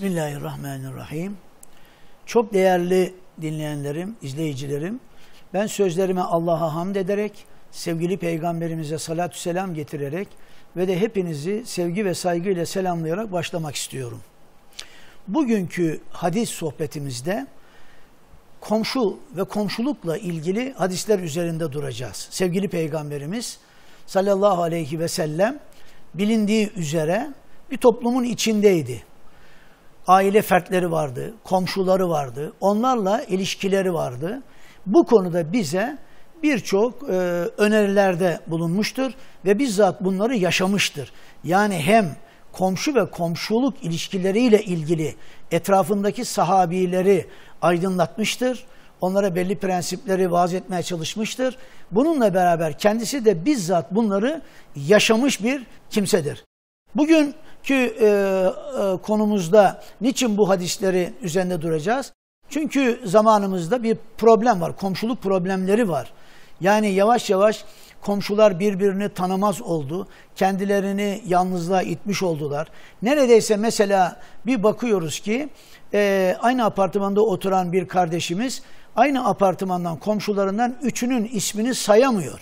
Bismillahirrahmanirrahim. Çok değerli dinleyenlerim, izleyicilerim, ben sözlerime Allah'a hamd ederek, sevgili peygamberimize salatü selam getirerek ve de hepinizi sevgi ve saygıyla selamlayarak başlamak istiyorum. Bugünkü hadis sohbetimizde komşu ve komşulukla ilgili hadisler üzerinde duracağız. Sevgili peygamberimiz sallallahu aleyhi ve sellem bilindiği üzere bir toplumun içindeydi aile fertleri vardı, komşuları vardı, onlarla ilişkileri vardı. Bu konuda bize birçok e, önerilerde bulunmuştur ve bizzat bunları yaşamıştır. Yani hem komşu ve komşuluk ilişkileriyle ilgili etrafındaki sahabileri aydınlatmıştır. Onlara belli prensipleri vaaz etmeye çalışmıştır. Bununla beraber kendisi de bizzat bunları yaşamış bir kimsedir. Bugün ki e, e, konumuzda niçin bu hadisleri üzerinde duracağız? Çünkü zamanımızda bir problem var, komşuluk problemleri var. Yani yavaş yavaş komşular birbirini tanımaz oldu. Kendilerini yalnızlığa itmiş oldular. Neredeyse mesela bir bakıyoruz ki e, aynı apartmanda oturan bir kardeşimiz aynı apartmandan komşularından üçünün ismini sayamıyor.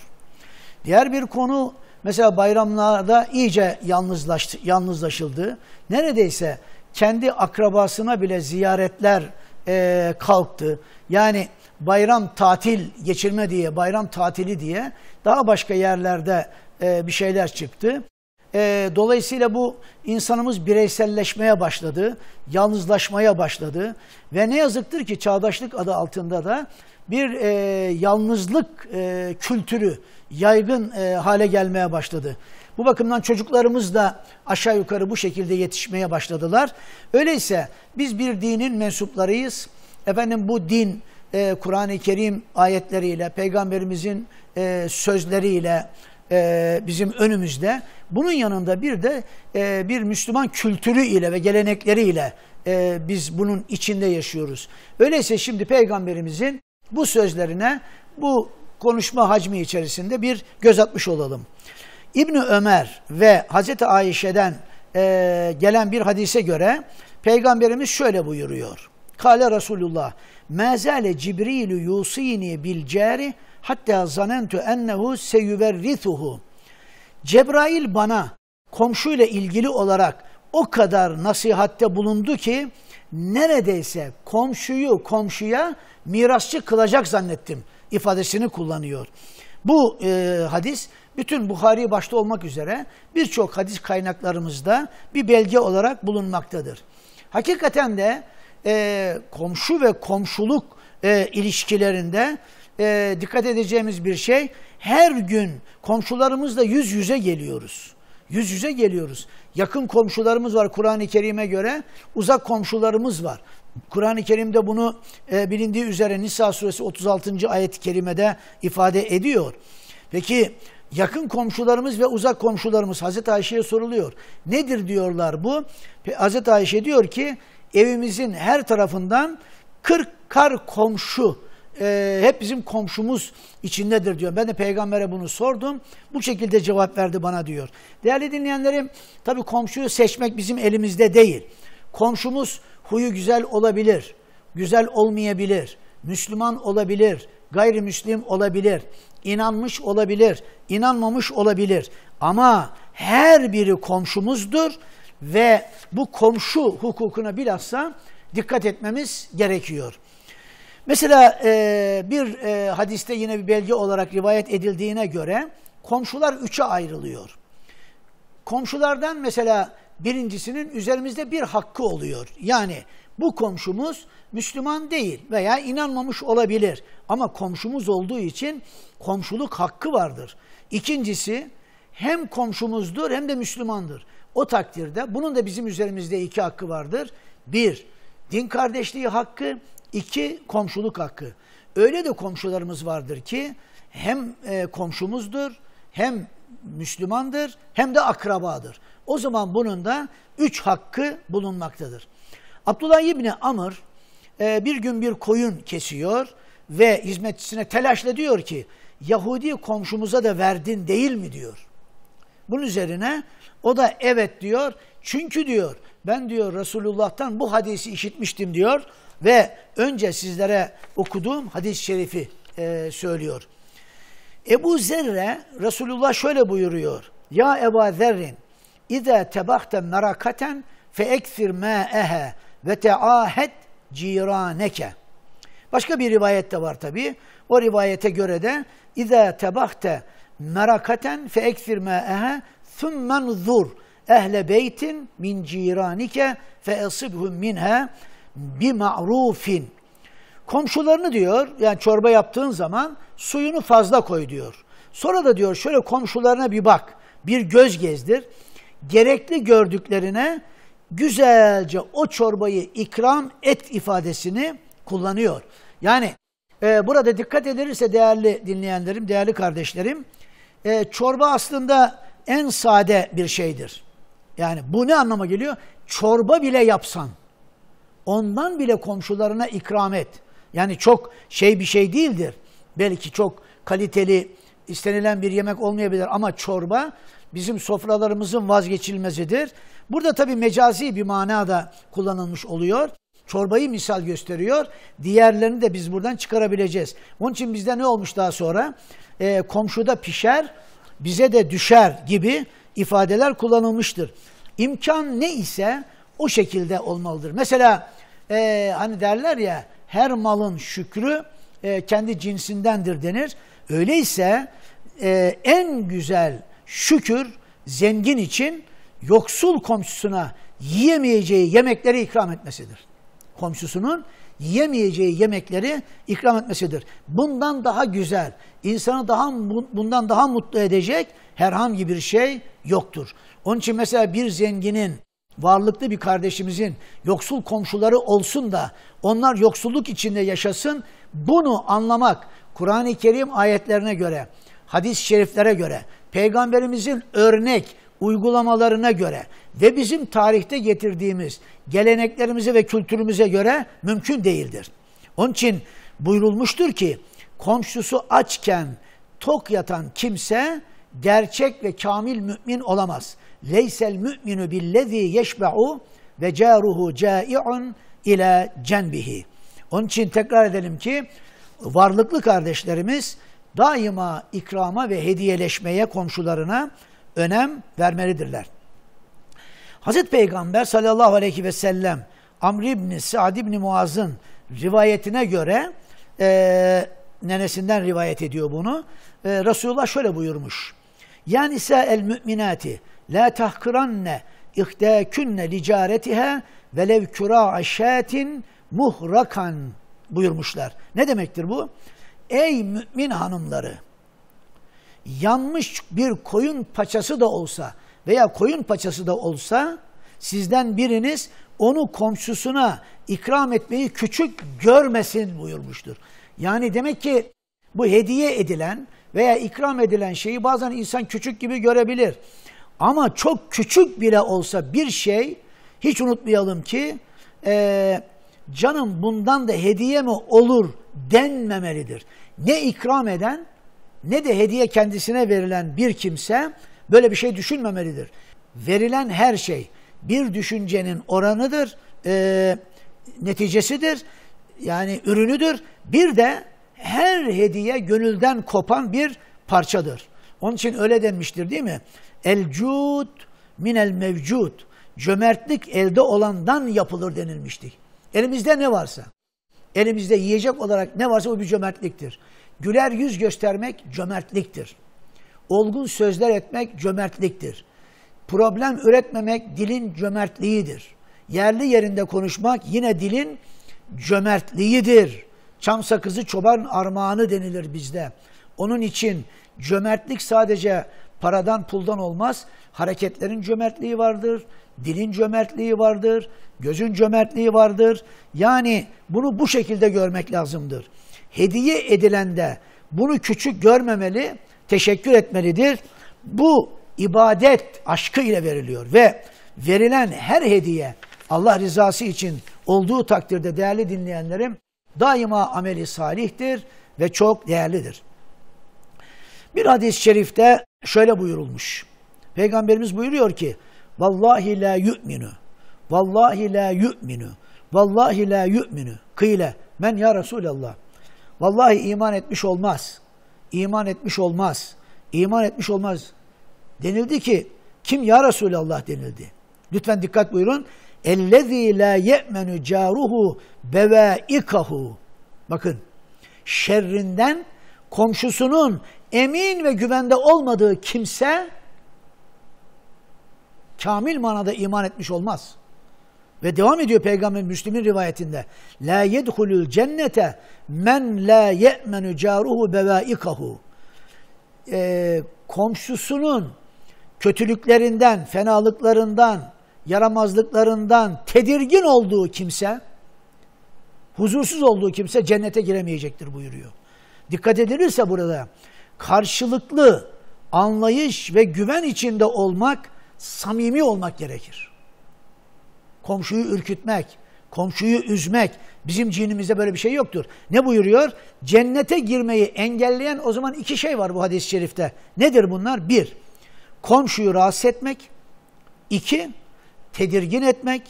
Diğer bir konu Mesela bayramlarda iyice yalnızlaştı, yalnızlaşıldı. Neredeyse kendi akrabasına bile ziyaretler e, kalktı. Yani bayram tatil geçirme diye, bayram tatili diye daha başka yerlerde e, bir şeyler çıktı. E, dolayısıyla bu insanımız bireyselleşmeye başladı, yalnızlaşmaya başladı ve ne yazıktır ki çağdaşlık adı altında da bir e, yalnızlık e, kültürü yaygın e, hale gelmeye başladı. Bu bakımdan çocuklarımız da aşağı yukarı bu şekilde yetişmeye başladılar. Öyleyse biz bir dinin mensuplarıyız. Efendim bu din e, Kur'an-ı Kerim ayetleriyle, peygamberimizin e, sözleriyle e, bizim önümüzde. Bunun yanında bir de e, bir Müslüman kültürü ile ve gelenekleriyle e, biz bunun içinde yaşıyoruz. Öyleyse şimdi peygamberimizin bu sözlerine bu konuşma hacmi içerisinde bir göz atmış olalım. İbni Ömer ve Hazreti Ayşe'den e, gelen bir hadise göre Peygamberimiz şöyle buyuruyor. Kale Resulullah, mezale Cibrilü yusini bil cari hatta zanentu ennehu seyüverrithuhu. Cebrail bana komşuyla ilgili olarak o kadar nasihatte bulundu ki neredeyse komşuyu komşuya mirasçı kılacak zannettim ifadesini kullanıyor. Bu e, hadis bütün Bukhari başta olmak üzere birçok hadis kaynaklarımızda bir belge olarak bulunmaktadır. Hakikaten de e, komşu ve komşuluk e, ilişkilerinde e, dikkat edeceğimiz bir şey her gün komşularımızla yüz yüze geliyoruz. Yüz yüze geliyoruz. Yakın komşularımız var Kur'an-ı Kerim'e göre, uzak komşularımız var. Kur'an-ı Kerim'de bunu e, bilindiği üzere Nisa suresi 36. ayet-i kerimede ifade ediyor. Peki yakın komşularımız ve uzak komşularımız Hazreti Ayşe'ye soruluyor. Nedir diyorlar bu? Hazreti Ayşe diyor ki evimizin her tarafından 40 kar komşu e, hep bizim komşumuz içindedir diyor. Ben de peygambere bunu sordum. Bu şekilde cevap verdi bana diyor. Değerli dinleyenlerim tabii komşuyu seçmek bizim elimizde değil. Komşumuz huyu güzel olabilir, güzel olmayabilir, Müslüman olabilir, gayrimüslim olabilir, inanmış olabilir, inanmamış olabilir. Ama her biri komşumuzdur ve bu komşu hukukuna bilhassa dikkat etmemiz gerekiyor. Mesela e, bir e, hadiste yine bir belge olarak rivayet edildiğine göre komşular üçe ayrılıyor. Komşulardan mesela birincisinin üzerimizde bir hakkı oluyor. Yani bu komşumuz Müslüman değil veya inanmamış olabilir. Ama komşumuz olduğu için komşuluk hakkı vardır. İkincisi hem komşumuzdur hem de Müslümandır. O takdirde bunun da bizim üzerimizde iki hakkı vardır. Bir, din kardeşliği hakkı. iki komşuluk hakkı. Öyle de komşularımız vardır ki hem e, komşumuzdur hem Müslümandır hem de akrabadır. O zaman bunun da üç hakkı bulunmaktadır. Abdullah İbni Amr e, bir gün bir koyun kesiyor ve hizmetçisine telaşla diyor ki Yahudi komşumuza da verdin değil mi diyor. Bunun üzerine o da evet diyor. Çünkü diyor ben diyor Resulullah'tan bu hadisi işitmiştim diyor ve önce sizlere okuduğum hadis-i şerifi e, söylüyor. Ebu Zerre Resulullah şöyle buyuruyor. Ya Ebu Zerrin İza tebahte merakaten fe eksir mâehe ve teahed ciraneke. Başka bir rivayet de var tabi. O rivayete göre de İza tebahte merakaten fe eksir mâehe thummen zur ehle beytin min ciranike fe esibhum minha bi ma'rufin. Komşularını diyor, yani çorba yaptığın zaman suyunu fazla koy diyor. Sonra da diyor şöyle komşularına bir bak, bir göz gezdir. Gerekli gördüklerine güzelce o çorbayı ikram et ifadesini kullanıyor. Yani e, burada dikkat edilirse değerli dinleyenlerim, değerli kardeşlerim, e, çorba aslında en sade bir şeydir. Yani bu ne anlama geliyor? Çorba bile yapsan, ondan bile komşularına ikram et. Yani çok şey bir şey değildir. Belki çok kaliteli, istenilen bir yemek olmayabilir ama çorba bizim sofralarımızın vazgeçilmezidir. Burada tabi mecazi bir manada kullanılmış oluyor. Çorbayı misal gösteriyor. Diğerlerini de biz buradan çıkarabileceğiz. Onun için bizde ne olmuş daha sonra? E, komşuda pişer, bize de düşer gibi ifadeler kullanılmıştır. İmkan ne ise o şekilde olmalıdır. Mesela e, hani derler ya her malın şükrü e, kendi cinsindendir denir. Öyleyse e, en güzel şükür zengin için yoksul komşusuna yiyemeyeceği yemekleri ikram etmesidir. Komşusunun yiyemeyeceği yemekleri ikram etmesidir. Bundan daha güzel, insanı daha bundan daha mutlu edecek herhangi bir şey yoktur. Onun için mesela bir zenginin, varlıklı bir kardeşimizin yoksul komşuları olsun da onlar yoksulluk içinde yaşasın. Bunu anlamak Kur'an-ı Kerim ayetlerine göre, hadis-i şeriflere göre, peygamberimizin örnek uygulamalarına göre ve bizim tarihte getirdiğimiz geleneklerimize ve kültürümüze göre mümkün değildir. Onun için buyurulmuştur ki komşusu açken tok yatan kimse gerçek ve kamil mümin olamaz. Leysel mü'minu billezî yeşbe'u ve câruhu câi'un ila cenbihi. Onun için tekrar edelim ki varlıklı kardeşlerimiz daima ikrama ve hediyeleşmeye komşularına önem vermelidirler. Hazreti Peygamber sallallahu aleyhi ve sellem Amr İbni Sa'd İbni Muaz'ın rivayetine göre e, nenesinden rivayet ediyor bunu. E, Resulullah şöyle buyurmuş. Yani ise el müminati la tahkıranne ihdâkünne licaretiha velev kura şatin muhrakan buyurmuşlar. Ne demektir bu? Ey mümin hanımları yanmış bir koyun paçası da olsa veya koyun paçası da olsa sizden biriniz onu komşusuna ikram etmeyi küçük görmesin buyurmuştur. Yani demek ki bu hediye edilen veya ikram edilen şeyi bazen insan küçük gibi görebilir. Ama çok küçük bile olsa bir şey hiç unutmayalım ki e, canım bundan da hediye mi olur denmemelidir. Ne ikram eden ne de hediye kendisine verilen bir kimse böyle bir şey düşünmemelidir. Verilen her şey bir düşüncenin oranıdır, e, neticesidir, yani ürünüdür. Bir de her hediye gönülden kopan bir parçadır. Onun için öyle denmiştir değil mi? El cud minel mevcud. Cömertlik elde olandan yapılır denilmişti. Elimizde ne varsa, elimizde yiyecek olarak ne varsa o bir cömertliktir. Güler yüz göstermek cömertliktir. Olgun sözler etmek cömertliktir. Problem üretmemek dilin cömertliğidir. Yerli yerinde konuşmak yine dilin cömertliğidir. Çam sakızı çoban armağanı denilir bizde. Onun için cömertlik sadece paradan puldan olmaz. Hareketlerin cömertliği vardır, dilin cömertliği vardır, gözün cömertliği vardır. Yani bunu bu şekilde görmek lazımdır. Hediye edilende bunu küçük görmemeli, teşekkür etmelidir. Bu ibadet aşkı ile veriliyor ve verilen her hediye Allah rızası için olduğu takdirde değerli dinleyenlerim daima ameli salihtir ve çok değerlidir. Bir hadis-i şerifte şöyle buyurulmuş. Peygamberimiz buyuruyor ki Vallahi la yu'minu Vallahi la yu'minu. Vallahi la yu'minu. Kıyle. Men ya Resulallah. Vallahi iman etmiş olmaz. İman etmiş olmaz. İman etmiş olmaz. Denildi ki kim ya Resulallah denildi. Lütfen dikkat buyurun. Ellezî la ye'menu caruhu bevaikahu. Bakın şerrinden komşusunun emin ve güvende olmadığı kimse kamil manada iman etmiş olmaz. Ve devam ediyor Peygamber Müslim'in rivayetinde. La yedhulul cennete men la ye'menu caruhu bevaikahu. Ee, komşusunun kötülüklerinden, fenalıklarından, yaramazlıklarından tedirgin olduğu kimse, huzursuz olduğu kimse cennete giremeyecektir buyuruyor. Dikkat edilirse burada karşılıklı anlayış ve güven içinde olmak, samimi olmak gerekir. Komşuyu ürkütmek, komşuyu üzmek, bizim cinimizde böyle bir şey yoktur. Ne buyuruyor? Cennete girmeyi engelleyen o zaman iki şey var bu hadis-i şerifte. Nedir bunlar? Bir, komşuyu rahatsız etmek. İki, tedirgin etmek,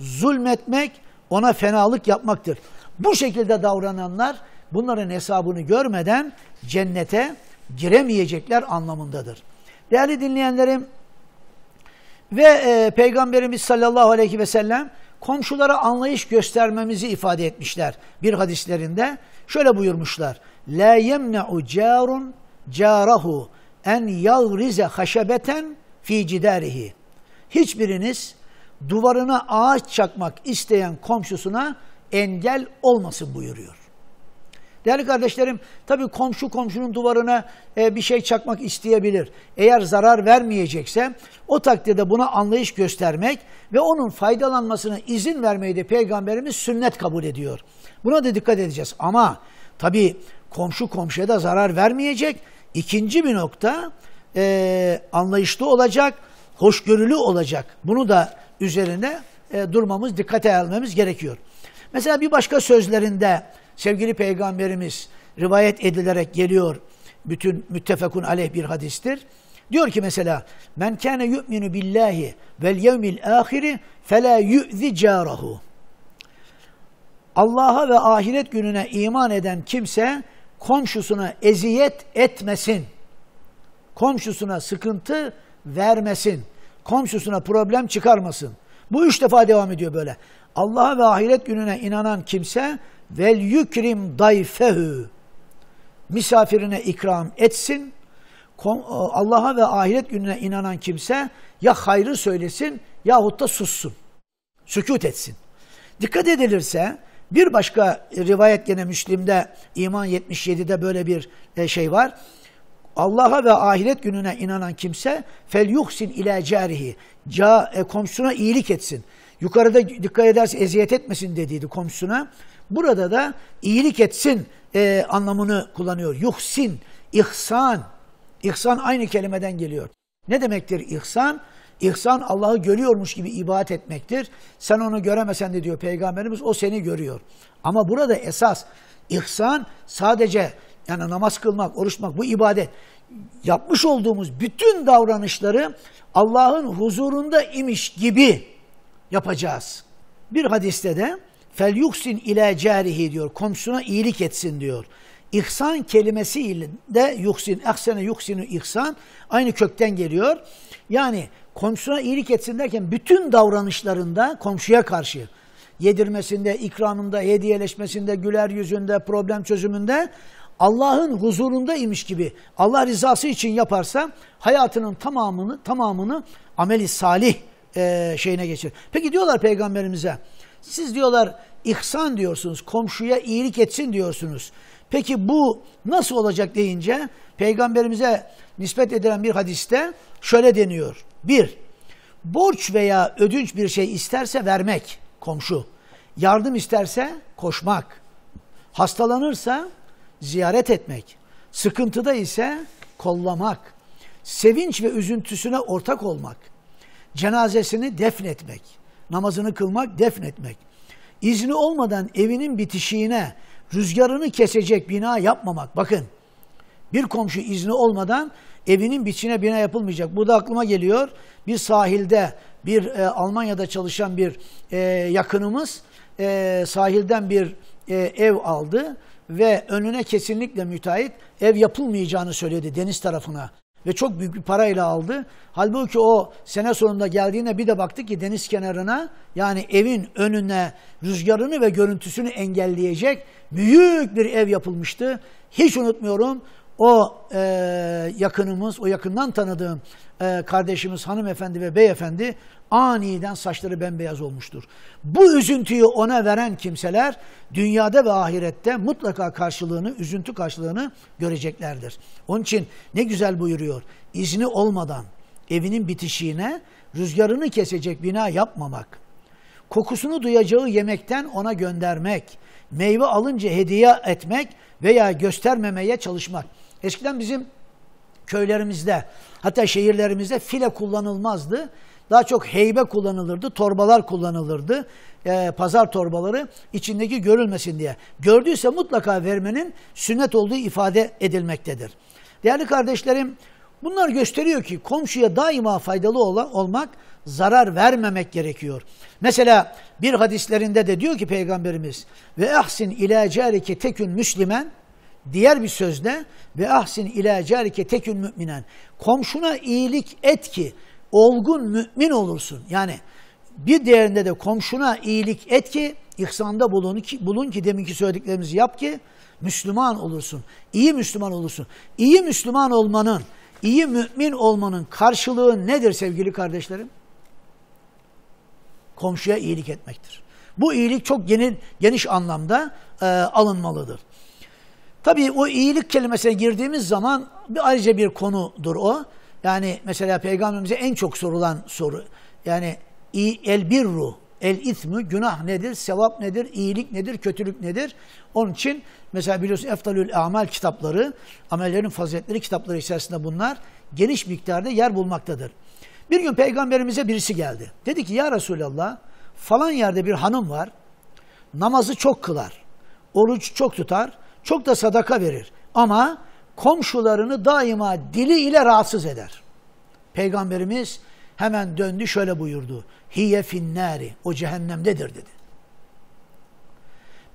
zulmetmek, ona fenalık yapmaktır. Bu şekilde davrananlar bunların hesabını görmeden cennete giremeyecekler anlamındadır. Değerli dinleyenlerim ve e, Peygamberimiz sallallahu aleyhi ve sellem komşulara anlayış göstermemizi ifade etmişler bir hadislerinde. Şöyle buyurmuşlar. La yemne'u carun carahu en yagrize haşebeten fi cidarihi. Hiçbiriniz duvarına ağaç çakmak isteyen komşusuna engel olmasın buyuruyor. Değerli kardeşlerim, tabii komşu komşunun duvarına e, bir şey çakmak isteyebilir. Eğer zarar vermeyecekse o takdirde buna anlayış göstermek ve onun faydalanmasına izin vermeyi de Peygamberimiz sünnet kabul ediyor. Buna da dikkat edeceğiz. Ama tabii komşu komşuya da zarar vermeyecek. İkinci bir nokta e, anlayışlı olacak, hoşgörülü olacak. Bunu da üzerine e, durmamız, dikkate almamız gerekiyor. Mesela bir başka sözlerinde sevgili peygamberimiz rivayet edilerek geliyor. Bütün müttefekun aleyh bir hadistir. Diyor ki mesela men kâne yu'minu billahi vel yevmil ahiri fela yu'zi carahu. Allah'a ve ahiret gününe iman eden kimse komşusuna eziyet etmesin. Komşusuna sıkıntı vermesin. Komşusuna problem çıkarmasın. Bu üç defa devam ediyor böyle. Allah'a ve ahiret gününe inanan kimse vel yükrim dayfehu misafirine ikram etsin. Allah'a ve ahiret gününe inanan kimse ya hayrı söylesin yahut da sussun. Sükut etsin. Dikkat edilirse bir başka rivayet gene Müslim'de İman 77'de böyle bir e, şey var. Allah'a ve ahiret gününe inanan kimse fel yuhsin ila carihi. Ca, e, komşusuna iyilik etsin. Yukarıda dikkat ederse eziyet etmesin dediydi komşusuna. Burada da iyilik etsin e, anlamını kullanıyor. Yuhsin, ihsan. İhsan aynı kelimeden geliyor. Ne demektir ihsan? İhsan Allah'ı görüyormuş gibi ibadet etmektir. Sen onu göremesen de diyor Peygamberimiz o seni görüyor. Ama burada esas ihsan sadece yani namaz kılmak, oruçmak bu ibadet. Yapmış olduğumuz bütün davranışları Allah'ın huzurunda imiş gibi yapacağız. Bir hadiste de fel yuksin ila carihi diyor. Komşuna iyilik etsin diyor. İhsan kelimesi de yuksin, ehsene yuksinu ihsan aynı kökten geliyor. Yani komşuna iyilik etsin derken bütün davranışlarında komşuya karşı yedirmesinde, ikramında, hediyeleşmesinde, güler yüzünde, problem çözümünde Allah'ın huzurunda imiş gibi Allah rızası için yaparsa hayatının tamamını tamamını ameli salih e, şeyine geçirir. Peki diyorlar peygamberimize siz diyorlar ihsan diyorsunuz, komşuya iyilik etsin diyorsunuz. Peki bu nasıl olacak deyince peygamberimize nispet edilen bir hadiste şöyle deniyor. Bir, borç veya ödünç bir şey isterse vermek komşu. Yardım isterse koşmak. Hastalanırsa ziyaret etmek. Sıkıntıda ise kollamak. Sevinç ve üzüntüsüne ortak olmak. Cenazesini defnetmek. Namazını kılmak, defnetmek. İzni olmadan evinin bitişiğine rüzgarını kesecek bina yapmamak. Bakın bir komşu izni olmadan evinin biçine bina yapılmayacak. Burada aklıma geliyor bir sahilde bir e, Almanya'da çalışan bir e, yakınımız e, sahilden bir e, ev aldı ve önüne kesinlikle müteahhit ev yapılmayacağını söyledi deniz tarafına ve çok büyük bir parayla aldı. Halbuki o sene sonunda geldiğinde bir de baktı ki deniz kenarına yani evin önüne rüzgarını ve görüntüsünü engelleyecek büyük bir ev yapılmıştı. Hiç unutmuyorum o e, yakınımız, o yakından tanıdığım e, kardeşimiz hanımefendi ve beyefendi aniden saçları bembeyaz olmuştur. Bu üzüntüyü ona veren kimseler dünyada ve ahirette mutlaka karşılığını, üzüntü karşılığını göreceklerdir. Onun için ne güzel buyuruyor. İzni olmadan evinin bitişiğine rüzgarını kesecek bina yapmamak, kokusunu duyacağı yemekten ona göndermek, meyve alınca hediye etmek veya göstermemeye çalışmak. Eskiden bizim köylerimizde hatta şehirlerimizde file kullanılmazdı. Daha çok heybe kullanılırdı, torbalar kullanılırdı. E, pazar torbaları içindeki görülmesin diye. Gördüyse mutlaka vermenin sünnet olduğu ifade edilmektedir. Değerli kardeşlerim, bunlar gösteriyor ki komşuya daima faydalı olan, olmak, zarar vermemek gerekiyor. Mesela bir hadislerinde de diyor ki Peygamberimiz ve ahsin ila carike tekün müslimen Diğer bir sözle ve ahsin ila carike tekün müminen. Komşuna iyilik et ki olgun mümin olursun. Yani bir değerinde de komşuna iyilik et ki ihsanda bulun ki, bulun ki deminki söylediklerimizi yap ki Müslüman olursun. İyi Müslüman olursun. İyi Müslüman olmanın, iyi mümin olmanın karşılığı nedir sevgili kardeşlerim? Komşuya iyilik etmektir. Bu iyilik çok geniş, geniş anlamda e, alınmalıdır. Tabii o iyilik kelimesine girdiğimiz zaman bir ayrıca bir konudur o. Yani mesela peygamberimize en çok sorulan soru. Yani el birru, el ismü, günah nedir, sevap nedir, iyilik nedir, kötülük nedir? Onun için mesela biliyorsun Eftalül Amal kitapları, amellerin faziletleri kitapları içerisinde bunlar geniş miktarda yer bulmaktadır. Bir gün peygamberimize birisi geldi. Dedi ki ya Resulallah falan yerde bir hanım var, namazı çok kılar, oruç çok tutar, çok da sadaka verir. Ama komşularını daima dili ile rahatsız eder. Peygamberimiz hemen döndü şöyle buyurdu. Hiye finnari. O cehennemdedir dedi.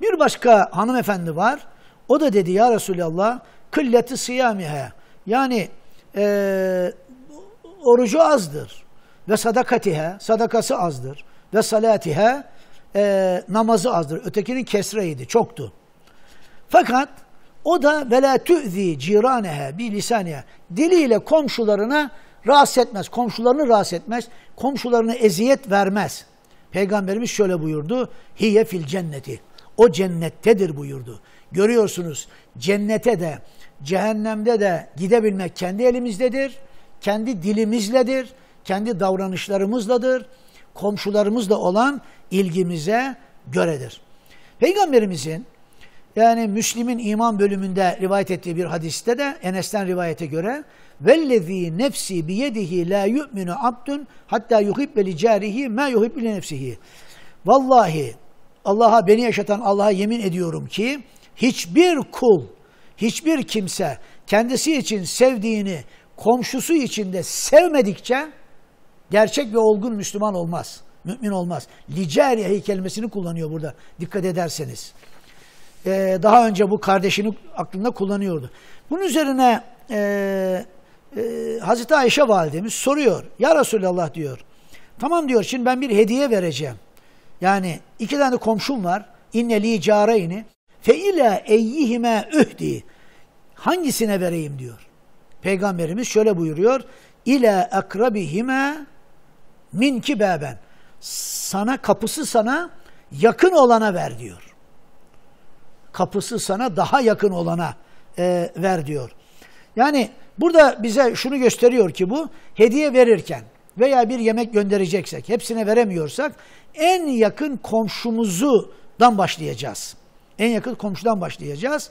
Bir başka hanımefendi var. O da dedi ya Resulallah kılleti siyamihe. Yani e, orucu azdır. Ve sadakatihe. Sadakası azdır. Ve salatihe. E, namazı azdır. Ötekinin kesreydi. Çoktu. Fakat o da ve la tu'zi ciraneha bi lisaniha. Diliyle komşularına rahatsız etmez. Komşularını rahatsız etmez. Komşularına eziyet vermez. Peygamberimiz şöyle buyurdu. Hiye fil cenneti. O cennettedir buyurdu. Görüyorsunuz cennete de cehennemde de gidebilmek kendi elimizdedir. Kendi dilimizledir. Kendi davranışlarımızladır. Komşularımızla olan ilgimize göredir. Peygamberimizin yani Müslim'in iman bölümünde rivayet ettiği bir hadiste de Enes'ten rivayete göre vellezî nefsi biyedihi la yu'minu abdun hatta yuhibbe li carihi ma yuhibbe li nefsihi. Vallahi Allah'a beni yaşatan Allah'a yemin ediyorum ki hiçbir kul, hiçbir kimse kendisi için sevdiğini komşusu için de sevmedikçe gerçek ve olgun Müslüman olmaz. Mümin olmaz. Licariyehi kelimesini kullanıyor burada dikkat ederseniz e, daha önce bu kardeşini aklında kullanıyordu. Bunun üzerine e, e, Hazreti Ayşe validemiz soruyor. Ya Resulallah diyor. Tamam diyor şimdi ben bir hediye vereceğim. Yani iki tane komşum var. İnne li careyni fe ila eyyihime ühdi. Hangisine vereyim diyor. Peygamberimiz şöyle buyuruyor. İla akrabihime minki beben. Sana kapısı sana yakın olana ver diyor kapısı sana daha yakın olana e, ver diyor. Yani burada bize şunu gösteriyor ki bu hediye verirken veya bir yemek göndereceksek hepsine veremiyorsak en yakın komşumuzudan başlayacağız. En yakın komşudan başlayacağız.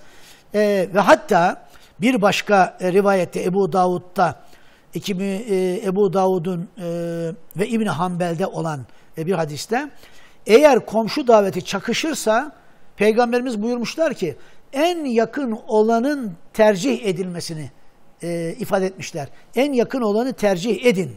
E, ve hatta bir başka e, rivayette Ebu Davud'da Ekimi, e, Ebu Davud'un e, ve İbni Hanbel'de olan e, bir hadiste eğer komşu daveti çakışırsa Peygamberimiz buyurmuşlar ki en yakın olanın tercih edilmesini e, ifade etmişler. En yakın olanı tercih edin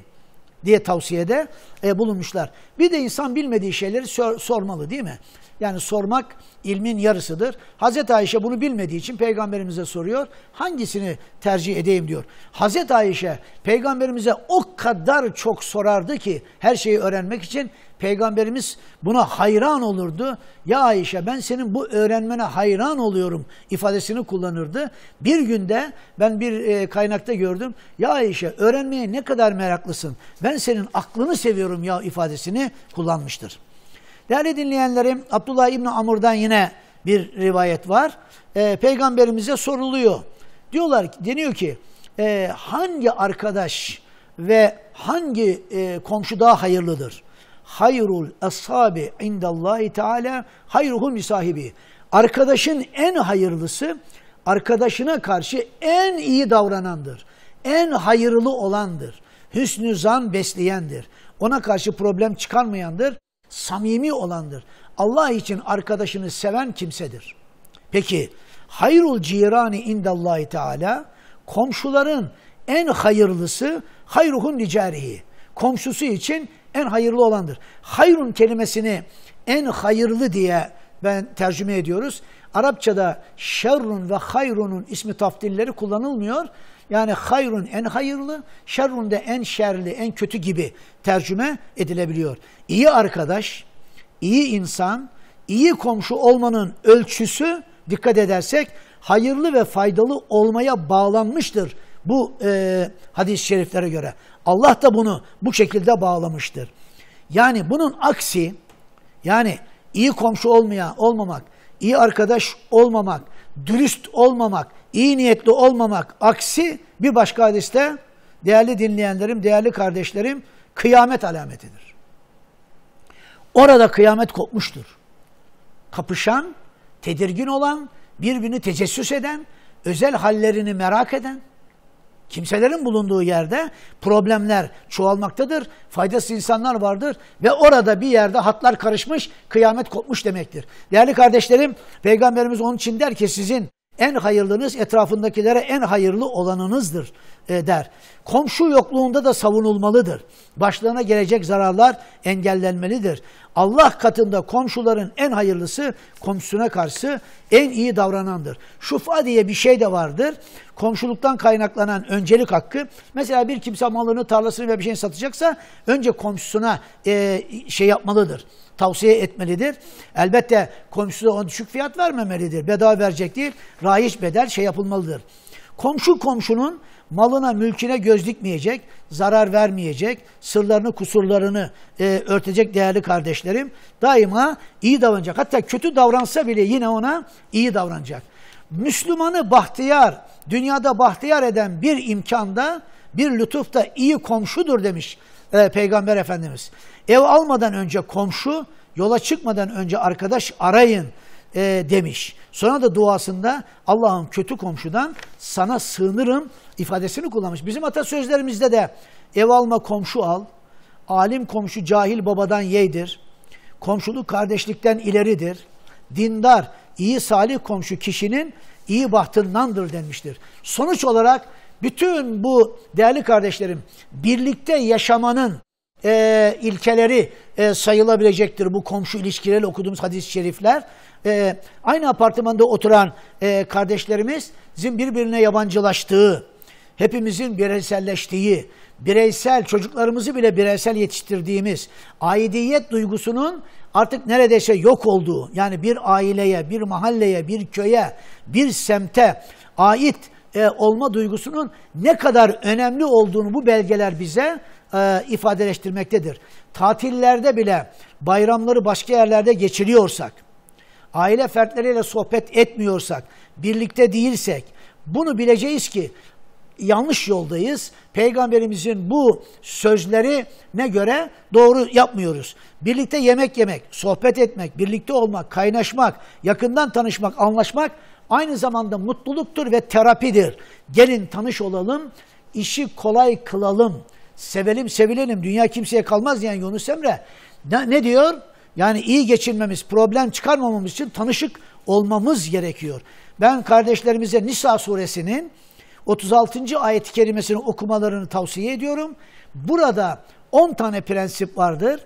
diye tavsiyede e, bulunmuşlar. Bir de insan bilmediği şeyleri sor, sormalı değil mi? Yani sormak ilmin yarısıdır. Hazreti Ayşe bunu bilmediği için peygamberimize soruyor. Hangisini tercih edeyim diyor. Hazreti Ayşe peygamberimize o kadar çok sorardı ki her şeyi öğrenmek için peygamberimiz buna hayran olurdu. Ya Ayşe ben senin bu öğrenmene hayran oluyorum ifadesini kullanırdı. Bir günde ben bir e, kaynakta gördüm. Ya Ayşe öğrenmeye ne kadar meraklısın. Ben senin aklını seviyorum ya ifadesini kullanmıştır. Değerli dinleyenlerim Abdullah İbni Amr'dan yine bir rivayet var. E, peygamberimize soruluyor. Diyorlar deniyor ki e, hangi arkadaş ve hangi komşu daha hayırlıdır? Hayrul ashabi indallahi teala hayruhum misahibi. Arkadaşın en hayırlısı arkadaşına karşı en iyi davranandır. En hayırlı olandır. Hüsnü zan besleyendir. Ona karşı problem çıkarmayandır samimi olandır. Allah için arkadaşını seven kimsedir. Peki hayrul cirani indallahi teala komşuların en hayırlısı hayruhun licarihi. Komşusu için en hayırlı olandır. Hayrun kelimesini en hayırlı diye ben tercüme ediyoruz. Arapçada şerrun ve hayrunun ismi tafdilleri kullanılmıyor. Yani hayrun en hayırlı, şerrun de en şerli, en kötü gibi tercüme edilebiliyor. İyi arkadaş, iyi insan, iyi komşu olmanın ölçüsü dikkat edersek hayırlı ve faydalı olmaya bağlanmıştır bu e, hadis-i şeriflere göre. Allah da bunu bu şekilde bağlamıştır. Yani bunun aksi yani iyi komşu olmaya olmamak, iyi arkadaş olmamak, dürüst olmamak, iyi niyetli olmamak aksi bir başka hadiste değerli dinleyenlerim, değerli kardeşlerim kıyamet alametidir. Orada kıyamet kopmuştur. Kapışan, tedirgin olan, birbirini tecessüs eden, özel hallerini merak eden, kimselerin bulunduğu yerde problemler çoğalmaktadır. Faydasız insanlar vardır ve orada bir yerde hatlar karışmış, kıyamet kopmuş demektir. Değerli kardeşlerim, Peygamberimiz onun için der ki sizin en hayırlınız etrafındakilere en hayırlı olanınızdır e, der. Komşu yokluğunda da savunulmalıdır. Başlarına gelecek zararlar engellenmelidir. Allah katında komşuların en hayırlısı komşusuna karşı en iyi davranandır. Şufa diye bir şey de vardır. Komşuluktan kaynaklanan öncelik hakkı. Mesela bir kimse malını, tarlasını ve bir şey satacaksa önce komşusuna e, şey yapmalıdır tavsiye etmelidir. Elbette komşuda ona düşük fiyat vermemelidir. Bedava verecek değil. Rayiç bedel şey yapılmalıdır. Komşu komşunun malına, mülküne göz dikmeyecek, zarar vermeyecek, sırlarını, kusurlarını e, örtecek değerli kardeşlerim. Daima iyi davranacak. Hatta kötü davransa bile yine ona iyi davranacak. Müslümanı bahtiyar, dünyada bahtiyar eden bir imkanda, bir lütufta iyi komşudur demiş e, Peygamber Efendimiz. Ev almadan önce komşu, yola çıkmadan önce arkadaş arayın e, demiş. Sonra da duasında Allah'ım kötü komşudan sana sığınırım ifadesini kullanmış. Bizim atasözlerimizde de ev alma komşu al, alim komşu cahil babadan yeydir, komşuluk kardeşlikten ileridir, dindar, iyi salih komşu kişinin iyi bahtındandır denmiştir. Sonuç olarak bütün bu değerli kardeşlerim birlikte yaşamanın e, ilkeleri e, sayılabilecektir bu komşu ilişkileri okuduğumuz hadis-i şerifler. E, aynı apartmanda oturan e, kardeşlerimizin birbirine yabancılaştığı, hepimizin bireyselleştiği, bireysel çocuklarımızı bile bireysel yetiştirdiğimiz aidiyet duygusunun artık neredeyse yok olduğu, yani bir aileye, bir mahalleye, bir köye, bir semte ait e, olma duygusunun ne kadar önemli olduğunu bu belgeler bize e, ifadeleştirmektedir. Tatillerde bile bayramları başka yerlerde geçiriyorsak, aile fertleriyle sohbet etmiyorsak, birlikte değilsek, bunu bileceğiz ki yanlış yoldayız. Peygamberimizin bu sözleri ne göre doğru yapmıyoruz. Birlikte yemek yemek, sohbet etmek, birlikte olmak, kaynaşmak, yakından tanışmak, anlaşmak aynı zamanda mutluluktur ve terapidir. Gelin tanış olalım, işi kolay kılalım, sevelim sevilelim, dünya kimseye kalmaz diyen Yunus Emre ne, ne diyor? Yani iyi geçinmemiz, problem çıkarmamamız için tanışık olmamız gerekiyor. Ben kardeşlerimize Nisa suresinin 36. ayet-i kerimesini okumalarını tavsiye ediyorum. Burada 10 tane prensip vardır.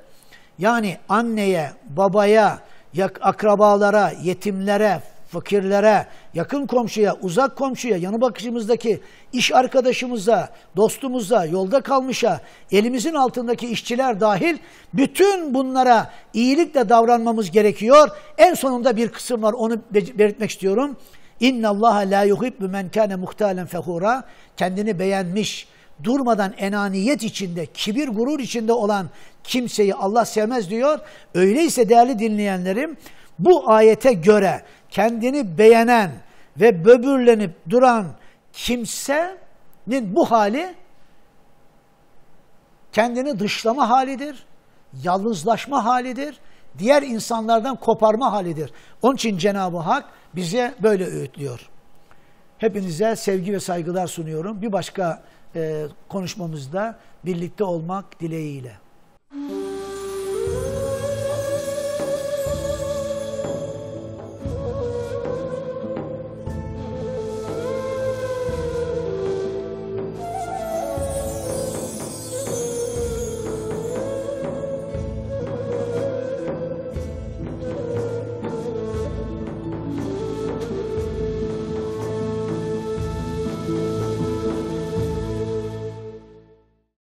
Yani anneye, babaya, akrabalara, yetimlere, fakirlere, yakın komşuya, uzak komşuya, yanı bakışımızdaki iş arkadaşımıza, dostumuza, yolda kalmışa, elimizin altındaki işçiler dahil bütün bunlara iyilikle davranmamız gerekiyor. En sonunda bir kısım var onu be- belirtmek istiyorum. İnna Allah la yuhibbu men kana muhtalen fehura. Kendini beğenmiş, durmadan enaniyet içinde, kibir gurur içinde olan kimseyi Allah sevmez diyor. Öyleyse değerli dinleyenlerim bu ayete göre kendini beğenen ve böbürlenip duran kimsenin bu hali kendini dışlama halidir, yalnızlaşma halidir, diğer insanlardan koparma halidir. Onun için Cenab-ı Hak bize böyle öğütlüyor. Hepinize sevgi ve saygılar sunuyorum. Bir başka e, konuşmamızda birlikte olmak dileğiyle.